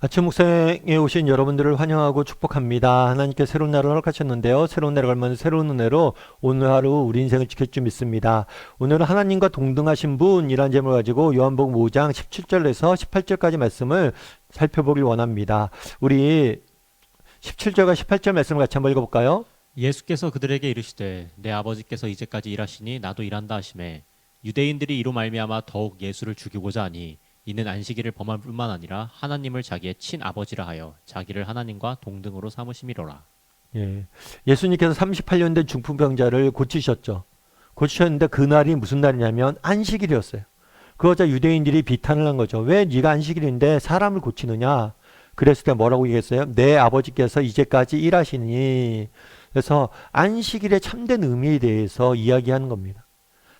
아침 묵상에 오신 여러분들을 환영하고 축복합니다. 하나님께 새로운 날을 허락하셨는데요. 새로운 날을 걸면 새로운 은혜로 오늘 하루 우리 인생을 지킬 줄 믿습니다. 오늘은 하나님과 동등하신 분이란 제목을 가지고 요한복음 5장 17절에서 18절까지 말씀을 살펴보길 원합니다. 우리 17절과 18절 말씀을 같이 한번 읽어볼까요? 예수께서 그들에게 이르시되 내 아버지께서 이제까지 일하시니 나도 일한다 하시매 유대인들이 이로 말미암아 더욱 예수를 죽이고자 하니 이는 안식일을 범할 뿐만 아니라 하나님을 자기의 친아버지라 하여 자기를 하나님과 동등으로 삼으심이로라 예. 예수님께서 38년 된 중풍병자를 고치셨죠. 고치셨는데 그날이 무슨 날이냐면 안식일이었어요. 그러자 유대인들이 비탄을 한 거죠. 왜 네가 안식일인데 사람을 고치느냐? 그랬을 때 뭐라고 얘기했어요? 내 아버지께서 이제까지 일하시니. 그래서 안식일의 참된 의미에 대해서 이야기하는 겁니다.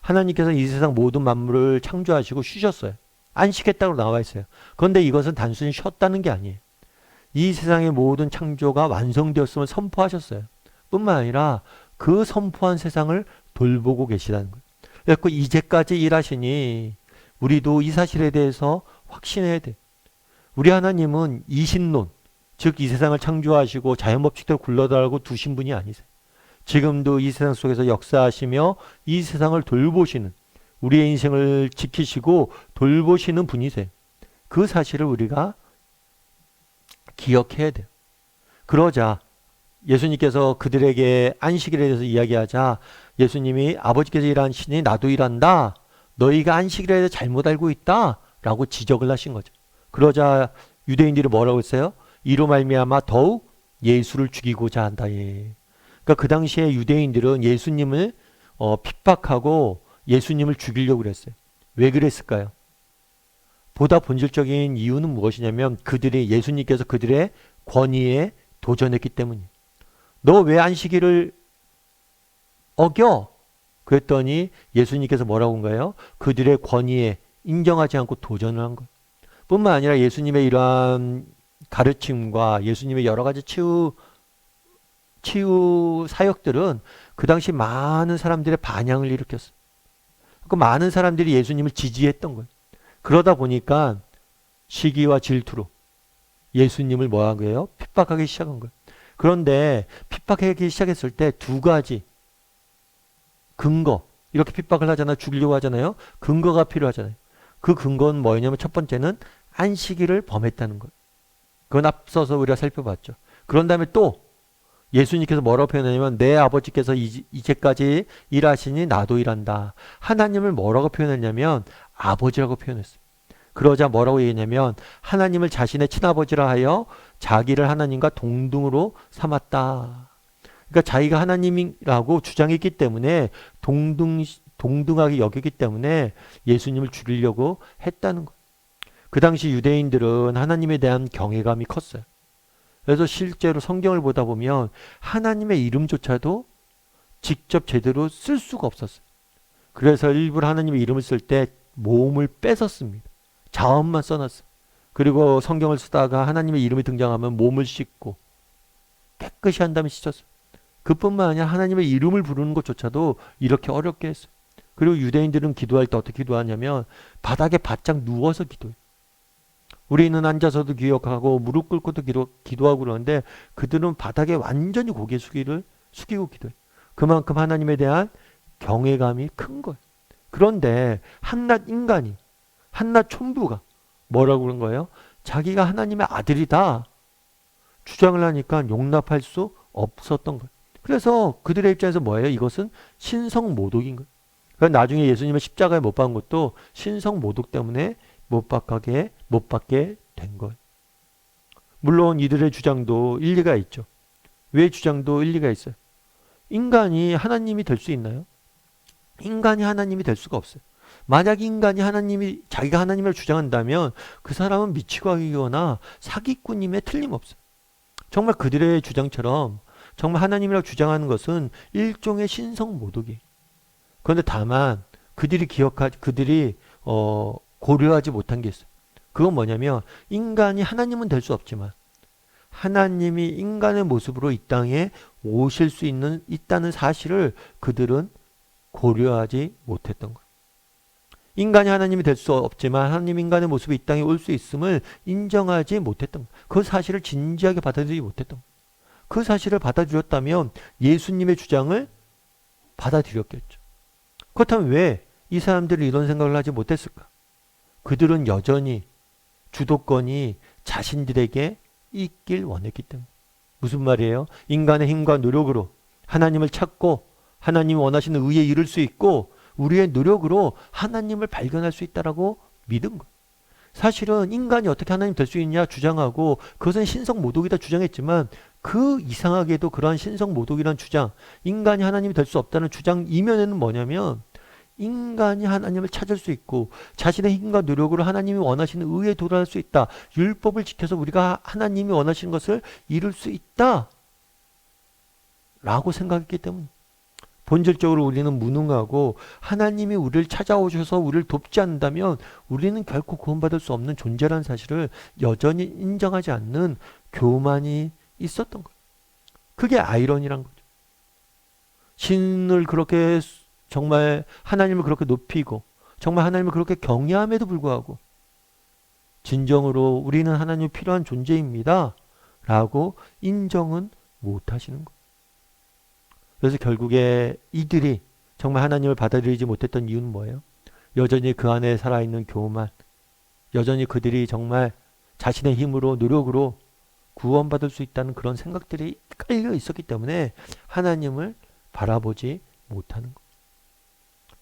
하나님께서 이 세상 모든 만물을 창조하시고 쉬셨어요. 안식했다고 나와 있어요. 그런데 이것은 단순히 쉬었다는 게 아니에요. 이 세상의 모든 창조가 완성되었음을 선포하셨어요. 뿐만 아니라 그 선포한 세상을 돌보고 계시다는 거예요. 그래서 이제까지 일하시니 우리도 이 사실에 대해서 확신해야 돼. 우리 하나님은 이신론, 즉 이 세상을 창조하시고 자연 법칙대로 굴러다니고 두신 분이 아니세요. 지금도 이 세상 속에서 역사하시며 이 세상을 돌보시는 우리의 인생을 지키시고 돌보시는 분이세요. 그 사실을 우리가 기억해야 돼요. 그러자 예수님께서 그들에게 안식일에 대해서 이야기하자 예수님이 아버지께서 일하시니 나도 일한다. 너희가 안식일에 대해서 잘못 알고 있다. 라고 지적을 하신 거죠. 그러자 유대인들이 뭐라고 했어요? 이로 말미암아 더욱 예수를 죽이고자 한다. 예. 그러니까 그 당시에 유대인들은 예수님을 어, 핍박하고 예수님을 죽이려고 그랬어요. 왜 그랬을까요? 보다 본질적인 이유는 무엇이냐면 그들이 예수님께서 그들의 권위에 도전했기 때문이에요. 너 왜 안식일을 어겨? 그랬더니 예수님께서 뭐라고 한가요? 그들의 권위에 인정하지 않고 도전을 한 거예요. 뿐만 아니라 예수님의 이러한 가르침과 예수님의 여러 가지 치유 치유 사역들은 그 당시 많은 사람들의 반향을 일으켰어요. 그 많은 사람들이 예수님을 지지했던 거예요. 그러다 보니까 시기와 질투로 예수님을 뭐한 거예요? 핍박하기 시작한 거예요. 그런데 핍박하기 시작했을 때 두 가지 근거 이렇게 핍박을 하잖아요. 죽이려고 하잖아요. 근거가 필요하잖아요. 그 근거는 뭐냐면 첫 번째는 안식일을 범했다는 거예요. 그건 앞서서 우리가 살펴봤죠. 그런 다음에 또 예수님께서 뭐라고 표현하냐면 내 아버지께서 이- 이제까지 일하시니 나도 일한다. 하나님을 뭐라고 표현했냐면 아버지라고 표현했어요. 그러자 뭐라고 얘기했냐면 하나님을 자신의 친아버지라 하여 자기를 하나님과 동등으로 삼았다. 그러니까 자기가 하나님이라고 주장했기 때문에 동등 동등하게 여기기 때문에 예수님을 죽이려고 했다는 거예요. 그 당시 유대인들은 하나님에 대한 경외감이 컸어요. 그래서 실제로 성경을 보다 보면 하나님의 이름조차도 직접 제대로 쓸 수가 없었어요. 그래서 일부러 하나님의 이름을 쓸 때 모음을 뺏었습니다. 자음만 써놨어요. 그리고 성경을 쓰다가 하나님의 이름이 등장하면 몸을 씻고 깨끗이 한 다음에 씻었어요. 그뿐만 아니라 하나님의 이름을 부르는 것조차도 이렇게 어렵게 했어요. 그리고 유대인들은 기도할 때 어떻게 기도하냐면 바닥에 바짝 누워서 기도해요. 우리는 앉아서도 기억하고 무릎 꿇고도 기도, 기도하고 그러는데 그들은 바닥에 완전히 고개 숙이를 숙이고 기도해요. 그만큼 하나님에 대한 경외감이 큰 거예요. 그런데 한낱 인간이 한낱 촌부가 뭐라고 그런 거예요? 자기가 하나님의 아들이다 주장을 하니까 용납할 수 없었던 거예요. 그래서 그들의 입장에서 뭐예요? 이것은 신성 모독인 거예요. 그러니까 나중에 예수님을 십자가에 못 박은 것도 신성 모독 때문에 못 박게 못 받게 된 거예요. 물론 이들의 주장도 일리가 있죠. 왜 주장도 일리가 있어요? 인간이 하나님이 될 수 있나요? 인간이 하나님이 될 수가 없어요. 만약 인간이 하나님이 자기가 하나님을 주장한다면 그 사람은 미치광이거나 사기꾼임에 틀림없어요. 정말 그들의 주장처럼 정말 하나님이라고 주장하는 것은 일종의 신성 모독이에요. 그런데 다만 그들이 기억하 그들이 어 고려하지 못한 게 있어요. 그건 뭐냐면 인간이 하나님은 될 수 없지만 하나님이 인간의 모습으로 이 땅에 오실 수 있는 있다는 사실을 그들은 고려하지 못했던 거예요. 인간이 하나님이 될 수 없지만 하나님 인간의 모습이 이 땅에 올 수 있음을 인정하지 못했던 거. 그 사실을 진지하게 받아들이지 못했던 거. 그 사실을 받아들였다면 예수님의 주장을 받아들였겠죠. 그렇다면 왜 이 사람들이 이런 생각을 하지 못했을까? 그들은 여전히 주도권이 자신들에게 있길 원했기 때문에. 무슨 말이에요? 인간의 힘과 노력으로 하나님을 찾고 하나님이 원하시는 의에 이를 수 있고 우리의 노력으로 하나님을 발견할 수 있다라고 믿은 거. 사실은 인간이 어떻게 하나님 될 수 있냐 주장하고 그것은 신성 모독이다 주장했지만 그 이상하게도 그러한 신성 모독이란 주장, 인간이 하나님이 될 수 없다는 주장 이면에는 뭐냐면 인간이 하나님을 찾을 수 있고 자신의 힘과 노력으로 하나님이 원하시는 의에 도달할 수 있다. 율법을 지켜서 우리가 하나님이 원하시는 것을 이룰 수 있다. 라고 생각했기 때문. 본질적으로 우리는 무능하고 하나님이 우리를 찾아오셔서 우리를 돕지 않는다면 우리는 결코 구원받을 수 없는 존재라는 사실을 여전히 인정하지 않는 교만이 있었던 거예요. 그게 아이러니란 거죠. 신을 그렇게 정말 하나님을 그렇게 높이고 정말 하나님을 그렇게 경외함에도 불구하고 진정으로 우리는 하나님이 필요한 존재입니다. 라고 인정은 못 하시는 거예요. 그래서 결국에 이들이 정말 하나님을 받아들이지 못했던 이유는 뭐예요? 여전히 그 안에 살아있는 교만, 여전히 그들이 정말 자신의 힘으로 노력으로 구원받을 수 있다는 그런 생각들이 깔려 있었기 때문에 하나님을 바라보지 못하는 거.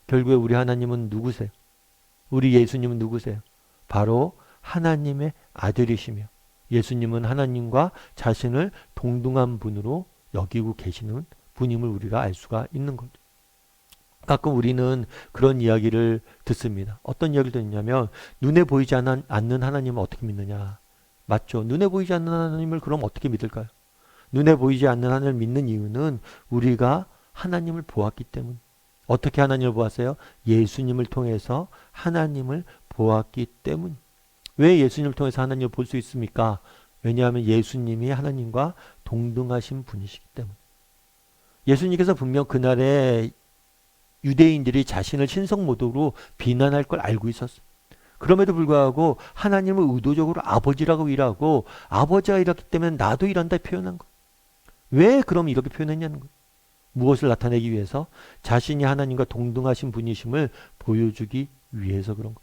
결국에 우리 하나님은 누구세요? 우리 예수님은 누구세요? 바로 하나님의 아들이시며 예수님은 하나님과 자신을 동등한 분으로 여기고 계시는 분임을 우리가 알 수가 있는 거죠. 가끔 우리는 그런 이야기를 듣습니다. 어떤 이야기를 듣냐면 눈에 보이지 않는 하나님을 어떻게 믿느냐. 맞죠. 눈에 보이지 않는 하나님을 그럼 어떻게 믿을까요? 눈에 보이지 않는 하나님을 믿는 이유는 우리가 하나님을 보았기 때문. 어떻게 하나님을 보았어요? 예수님을 통해서 하나님을 보았기 때문. 왜 예수님을 통해서 하나님을 볼 수 있습니까? 왜냐하면 예수님이 하나님과 동등하신 분이시기 때문. 예수님께서 분명 그날에 유대인들이 자신을 신성모독으로 비난할 걸 알고 있었어요. 그럼에도 불구하고 하나님을 의도적으로 아버지라고 일하고 아버지가 일했기 때문에 나도 일한다 표현한 거. 왜 그럼 이렇게 표현했냐는 거. 무엇을 나타내기 위해서 자신이 하나님과 동등하신 분이심을 보여주기 위해서 그런 거.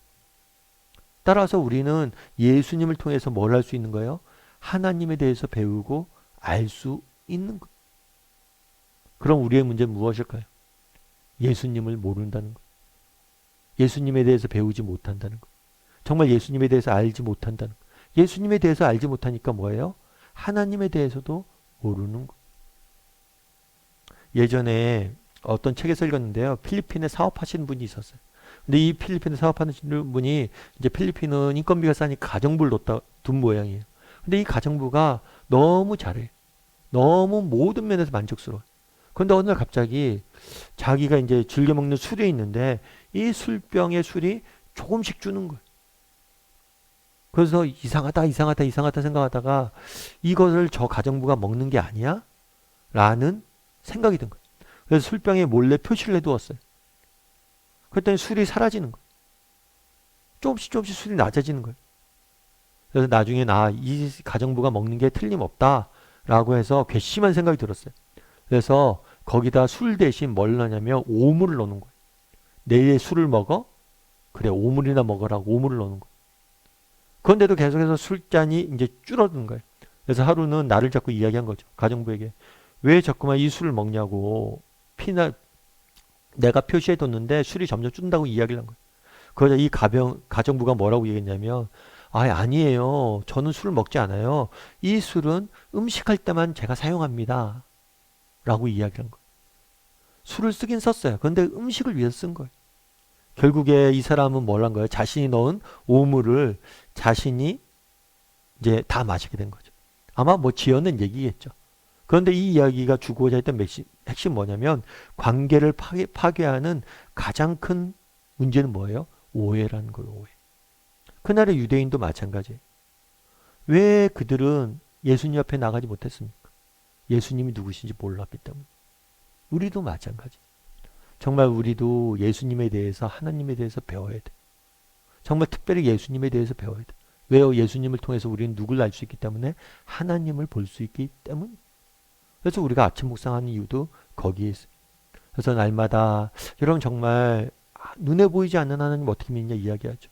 따라서 우리는 예수님을 통해서 뭘 할 수 있는 거예요? 하나님에 대해서 배우고 알 수 있는 거. 그럼 우리의 문제는 무엇일까요? 예수님을 모른다는 거. 예수님에 대해서 배우지 못한다는 거. 정말 예수님에 대해서 알지 못한다는 거. 예수님에 대해서 알지 못하니까 뭐예요? 하나님에 대해서도 모르는 거. 예전에 어떤 책에서 읽었는데요. 필리핀에 사업하시는 분이 있었어요. 근데 이 필리핀에 사업하는 분이 이제 필리핀은 인건비가 싸니까 가정부를 놓다 둔 모양이에요. 근데 이 가정부가 너무 잘해. 너무 모든 면에서 만족스러워. 그런데 어느 날 갑자기 자기가 이제 즐겨 먹는 술이 있는데 이 술병에 술이 조금씩 주는 거예요. 그래서 이상하다, 이상하다, 이상하다 생각하다가 이것을 저 가정부가 먹는 게 아니야? 라는 생각이 든 거예요. 그래서 술병에 몰래 표시를 해두었어요. 그랬더니 술이 사라지는 거예요. 조금씩 조금씩 술이 낮아지는 거예요. 그래서 나중에 나 이 가정부가 먹는 게 틀림없다라고 해서 괘씸한 생각이 들었어요. 그래서 거기다 술 대신 뭘 넣냐면 오물을 넣는 거예요. 내일 술을 먹어? 그래 오물이나 먹어라고 오물을 넣는 거예요. 그런데도 계속해서 술잔이 이제 줄어드는 거예요. 그래서 하루는 나를 자꾸 이야기한 거죠. 가정부에게. 왜 자꾸만 이 술을 먹냐고. 피나 내가 표시해 뒀는데 술이 점점 준다고 이야기를 한 거예요. 그러자 이 가병 가정부가 뭐라고 얘기했냐면 아 아니에요. 저는 술을 먹지 않아요. 이 술은 음식할 때만 제가 사용합니다. 라고 이야기한 거예요. 술을 쓰긴 썼어요. 그런데 음식을 위해서 쓴 거예요. 결국에 이 사람은 뭘 한 거예요? 자신이 넣은 오물을 자신이 이제 다 마시게 된 거죠. 아마 뭐 지어낸 얘기겠죠. 그런데 이 이야기가 주고자 했던 맥시, 핵심 뭐냐면 관계를 파괴, 파괴하는 가장 큰 문제는 뭐예요? 오해라는 거예요. 오해. 그날의 유대인도 마찬가지예요. 왜 그들은 예수님 앞에 나가지 못했습니까? 예수님이 누구신지 몰랐기 때문에. 우리도 마찬가지. 정말 우리도 예수님에 대해서 하나님에 대해서 배워야 돼. 정말 특별히 예수님에 대해서 배워야 돼. 왜요? 예수님을 통해서 우리는 누굴 알 수 있기 때문에 하나님을 볼 수 있기 때문. 그래서 우리가 아침 묵상하는 이유도 거기에 있어요. 그래서 날마다 여러분 정말 눈에 보이지 않는 하나님 어떻게 믿냐 이야기하죠.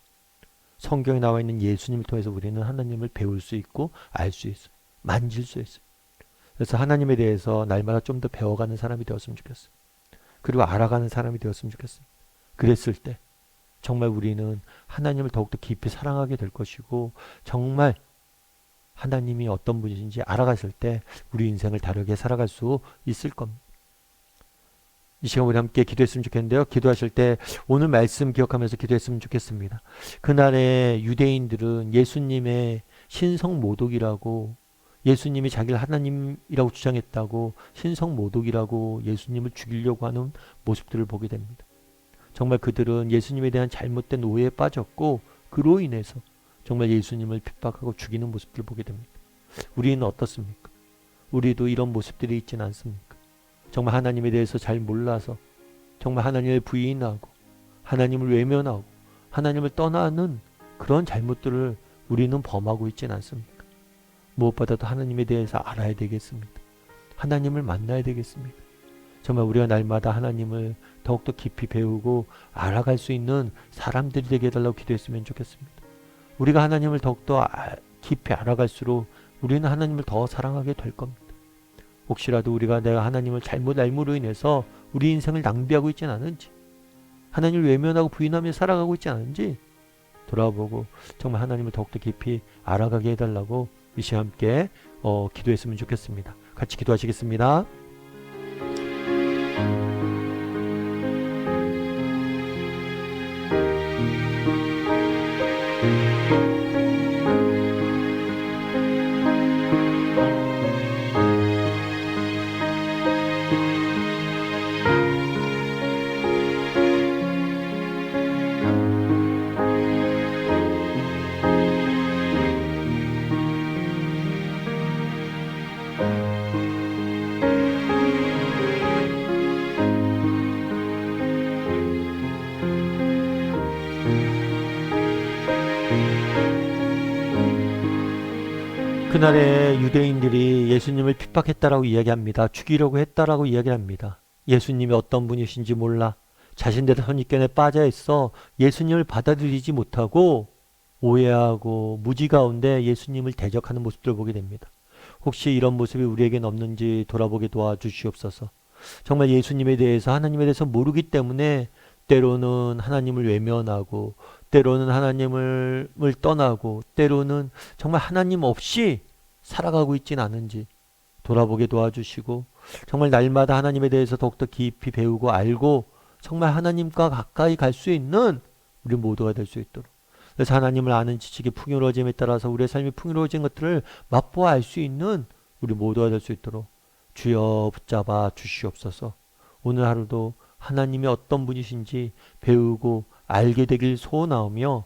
성경에 나와 있는 예수님을 통해서 우리는 하나님을 배울 수 있고 알 수 있어요. 만질 수 있어요. 그래서 하나님에 대해서 날마다 좀 더 배워가는 사람이 되었으면 좋겠어요. 그리고 알아가는 사람이 되었으면 좋겠어요. 그랬을 때 정말 우리는 하나님을 더욱더 깊이 사랑하게 될 것이고 정말 하나님이 어떤 분이신지 알아갔을 때 우리 인생을 다르게 살아갈 수 있을 겁니다. 이 시간 우리 함께 기도했으면 좋겠는데요. 기도하실 때 오늘 말씀 기억하면서 기도했으면 좋겠습니다. 그날의 유대인들은 예수님의 신성 모독이라고 예수님이 자기를 하나님이라고 주장했다고 신성 모독이라고 예수님을 죽이려고 하는 모습들을 보게 됩니다. 정말 그들은 예수님에 대한 잘못된 오해에 빠졌고 그로 인해서 정말 예수님을 핍박하고 죽이는 모습들을 보게 됩니다. 우리는 어떻습니까? 우리도 이런 모습들이 있지는 않습니까? 정말 하나님에 대해서 잘 몰라서 정말 하나님을 부인하고 하나님을 외면하고 하나님을 떠나는 그런 잘못들을 우리는 범하고 있지는 않습니까? 무엇보다도 하나님에 대해서 알아야 되겠습니다. 하나님을 만나야 되겠습니다. 정말 우리가 날마다 하나님을 더욱더 깊이 배우고 알아갈 수 있는 사람들이 되게 해달라고 기도했으면 좋겠습니다. 우리가 하나님을 더욱더 아- 깊이 알아갈수록 우리는 하나님을 더 사랑하게 될 겁니다. 혹시라도 우리가 내가 하나님을 잘못 알므로 인해서 우리 인생을 낭비하고 있진 않은지 하나님을 외면하고 부인하며 살아가고 있지 않은지 돌아보고 정말 하나님을 더욱더 깊이 알아가게 해달라고 이 시간 함께 어, 기도했으면 좋겠습니다. 같이 기도하시겠습니다. 그날의 유대인들이 예수님을 핍박했다라고 이야기합니다. 죽이려고 했다라고 이야기합니다. 예수님이 어떤 분이신지 몰라 자신들의 선입견에 빠져 있어 예수님을 받아들이지 못하고 오해하고 무지 가운데 예수님을 대적하는 모습들을 보게 됩니다. 혹시 이런 모습이 우리에겐 없는지 돌아보게 도와주시옵소서. 정말 예수님에 대해서 하나님에 대해서 모르기 때문에 때로는 하나님을 외면하고 때로는 하나님을 을 떠나고 때로는 정말 하나님 없이 살아가고 있진 않은지 돌아보게 도와주시고 정말 날마다 하나님에 대해서 더욱더 깊이 배우고 알고 정말 하나님과 가까이 갈 수 있는 우리 모두가 될 수 있도록. 그래서 하나님을 아는 지식이 풍요로워짐에 따라서 우리의 삶이 풍요로워진 것들을 맛보아 알 수 있는 우리 모두가 될 수 있도록 주여 붙잡아 주시옵소서. 오늘 하루도 하나님이 어떤 분이신지 배우고 알게 되길 소원하오며